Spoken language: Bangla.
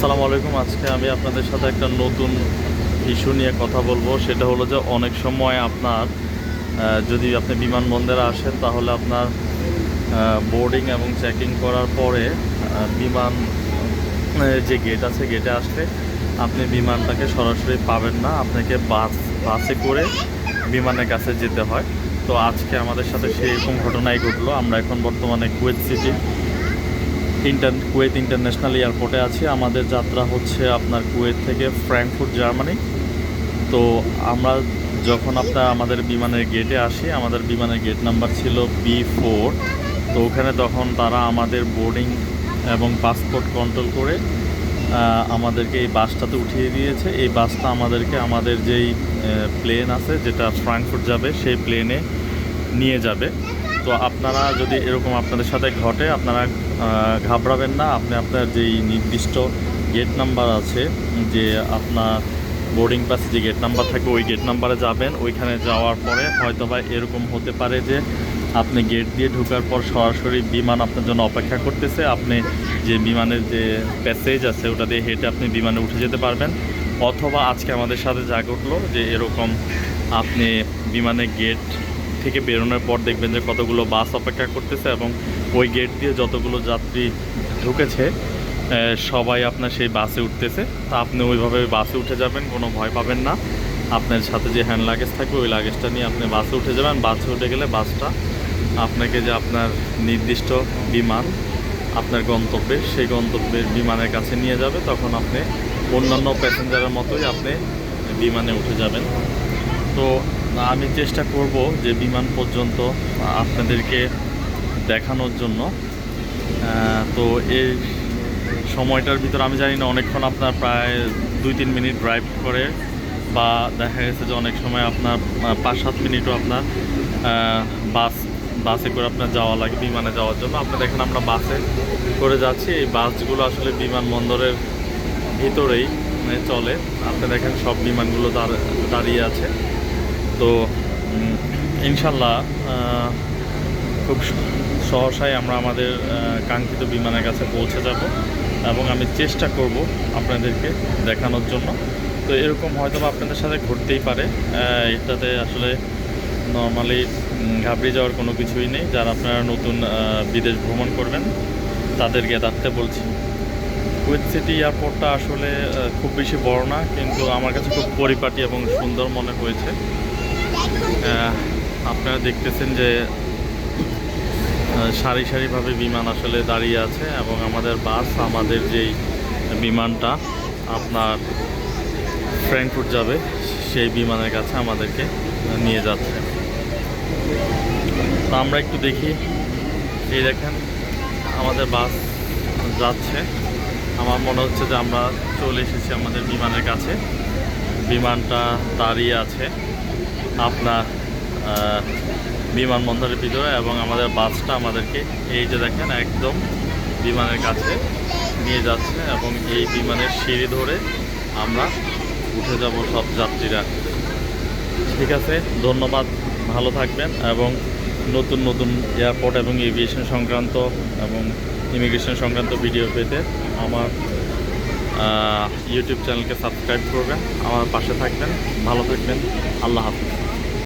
আসসালামু আলাইকুম। আজকে আমি আপনাদের সাথে একটা নতুন ইস্যু নিয়ে কথা বলব। সেটা হলো যে অনেক সময় আপনার যদি আপনি বিমানবন্দরে আসেন, তাহলে আপনার বোর্ডিং এবং চেকিং করার পরে বিমান যে গেট আছে গেটে আসলে আপনি বিমানটাকে সরাসরি পাবেন না। আপনাকে বাস, বাসে করে বিমানের কাছে যেতে হয়। তো আজকে আমাদের সাথে সেরকম ঘটনাই ঘটলো। আমরা এখন বর্তমানে Kuwait city inter, Kuwait international এয়ারপোর্টে আছি। আমাদের যাত্রা হচ্ছে আপনার কুয়েত থেকে ফ্র্যাঙ্কফুট জার্মানি। তো আমরা যখন আপনার আমাদের বিমানের গেটে আসি, আমাদের বিমানের গেট নাম্বার ছিল বি ফোর তো ওখানে তখন তারা আমাদের বোর্ডিং এবং পাসপোর্ট কন্ট্রোল করে আমাদেরকে এই বাসটাতে উঠিয়ে দিয়েছে। এই বাসটা আমাদেরকে আমাদের যেই প্লেন আছে, যেটা ফ্রাঙ্কফুট যাবে, সেই প্লেনে নিয়ে যাবে। তো আপনারা যদি এরকম আপনাদের সাথে ঘটে, আপনারা ঘাবড়াবেন না। আপনি আপনার যেই নির্দিষ্ট গেট নাম্বার আছে, যে আপনার বোর্ডিং পাসে যে গেট নাম্বার থাকে, ওই গেট নাম্বারে যাবেন। ওইখানে যাওয়ার পরে হয়তো বা এরকম হতে পারে যে আপনি গেট দিয়ে ঢোকার পর সরাসরি বিমান আপনার জন্য অপেক্ষা করতেছে। আপনি যে বিমানের যে প্যাসেজ আছে, ওটা দিয়ে হেঁটে আপনি বিমানে উঠে যেতে পারবেন। অথবা আজকে আমাদের সাথে যা ঘটলো, যে এরকম আপনি বিমানের গেট থেকে বেরোনোর পর দেখবেন যে কতগুলো বাস অপেক্ষা করতেছে এবং ওই গেট দিয়ে যতগুলো যাত্রী ঢুকেছে সবাই আপনার সেই বাসে উঠতেছে। তা আপনি ওইভাবে বাসে উঠে যাবেন, কোনো ভয় পাবেন না। আপনার সাথে যে হ্যান্ড লাগেজ থাকবে, ওই লাগেজটা নিয়ে আপনি বাসে উঠে যাবেন। বাসে উঠে গেলে বাসটা আপনাকে যে আপনার নির্দিষ্ট বিমান, আপনার গন্তব্যে, সেই গন্তব্যের বিমানের কাছে নিয়ে যাবে। তখন আপনি অন্যান্য প্যাসেঞ্জারের মতোই আপনি বিমানে উঠে যাবেন। তো আমি চেষ্টা করব যে বিমান পর্যন্ত আপনাদেরকে দেখানোর জন্য। তো এই সময়টার ভিতর আমি জানি না, অনেকক্ষণ আপনার প্রায় দুই তিন মিনিট ড্রাইভ করে বা দেখা গেছে যে অনেক সময় আপনার পাঁচ সাত মিনিটও আপনার বাস, বাসে করে আপনার যাওয়া লাগে, বিমানে যাওয়ার জন্য। আপনি দেখেন আমরা বাসে করে যাচ্ছি, এই বাসগুলো আসলে বিমানবন্দরের ভিতরেই মানে চলে। আপনি দেখেন সব বিমানগুলো দাঁড়- দাঁড়িয়ে আছে। তো ইনশাল্লাহ খুব সহসায় আমরা আমাদের কাঙ্ক্ষিত বিমানের কাছে পৌঁছে যাব এবং আমি চেষ্টা করব আপনাদেরকে দেখানোর জন্য। তো এরকম হয়তো আপনাদের সাথে ঘটতেই পারে এটাতে আসলে নর্মালি ঘাবড়ে যাওয়ার কোনো কিছুই নেই। যারা আপনারা নতুন বিদেশ ভ্রমণ করবেন, তাদেরকে থাকতে বলছি। কুয়েত সিটি এয়ারপোর্টটা আসলে খুব বেশি বড় না, কিন্তু আমার কাছে খুব পরিপাটি এবং সুন্দর মনে হয়েছে। আপনারা দেখতেছেন যে সারি সারিভাবে বিমান আসলে দাঁড়িয়ে আছে এবং আমাদের বাস, আমাদের যেই বিমানটা আপনার ফ্র্যাঙ্কফুট যাবে, সেই বিমানের কাছে আমাদেরকে নিয়ে যাচ্ছে। তো আমরা একটু দেখি, এই দেখেন, আমাদের বাস যাচ্ছে। আমার মনে হচ্ছে যে আমরা চলে এসেছি আমাদের বিমানের কাছে। বিমানটা দাঁড়িয়ে আছে। আপনার বিমানবন্দরের ভিতরে এবং আমাদের বাসটা আমাদেরকে এই যে দেখেন একদম বিমানের কাছে নিয়ে যাচ্ছে এবং এই বিমানের সিঁড়ি ধরে আমরা উঠে যাব সব যাত্রীরা। ঠিক আছে, ধন্যবাদ, ভালো থাকবেন এবং নতুন নতুন এয়ারপোর্ট এবং এভিয়েশন সংক্রান্ত এবং ইমিগ্রেশন সংক্রান্ত ভিডিও পেতে আমার ইউটিউব চ্যানেলকে সাবস্ক্রাইব করবেন, আমার পাশে থাকবেন, ভালো থাকবেন, আল্লাহ হাফিজ।